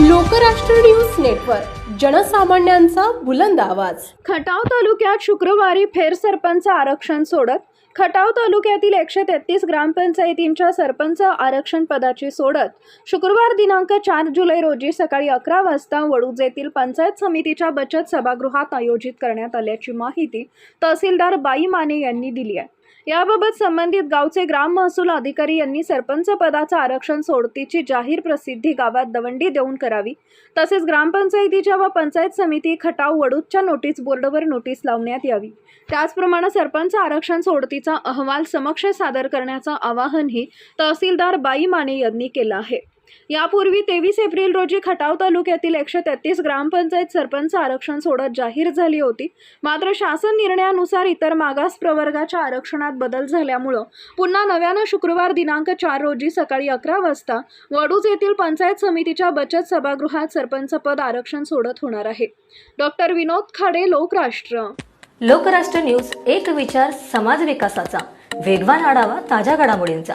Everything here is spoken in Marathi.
लोकराष्ट्र न्यूज नेटवर्क जनसामान्यांचा बुलंद आवाज. खटाव तालुक्यात शुक्रवारी फेर सरपंच आरक्षण सोडत खटाव तालुक्यातील एकशे तेहतीस ग्रामपंचायतींच्या सरपंच आरक्षण पदाची सोडत शुक्रवार दिनांक चार जुलै रोजी सकाळी अकरा वाजता वडूज येथील पंचायत समितीच्या बचत सभागृहात आयोजित करण्यात आल्याची माहिती तहसीलदार बाई माने यांनी दिली आहे. याबाबत संबंधित गावचे ग्राम महसूल अधिकारी यांनी सरपंच पदाचं आरक्षण सोडतीची जाहीर प्रसिद्धी गावात दवंडी देऊन करावी. तसेच ग्रामपंचायतीच्या व पंचायत समिती खटाव वडूदच्या नोटीस बोर्डवर नोटीस लावण्यात यावी. त्याचप्रमाणे सरपंच आरक्षण सोडतीचा अहवाल समक्ष सादर करण्याचं आवाहनही तहसीलदार बाई माने यांनी केलं आहे. यापूर्वी तेवीस एप्रिल रोजी खटाव तालुक्यातील एकशे तेहतीस ग्रामपंचायत सरपंच आरक्षण सोडत जाहीर झाली होती. मात्र शासन निर्णयानुसार इतर मागास प्रवर्गाच्या आरक्षणात बदल झाल्यामुळं पुन्हा नव्यानं शुक्रवार दिनांक चार रोजी सकाळी अकरा वाजता वडूज येथील पंचायत समितीच्या बचत सभागृहात सरपंच पद आरक्षण सोडत होणार आहे. डॉक्टर विनोद खाडे लोकराष्ट्र. लोकराष्ट्र न्यूज एक विचार समाज विकासाचा. वेगवान आढावा ताज्या घडामोडींचा.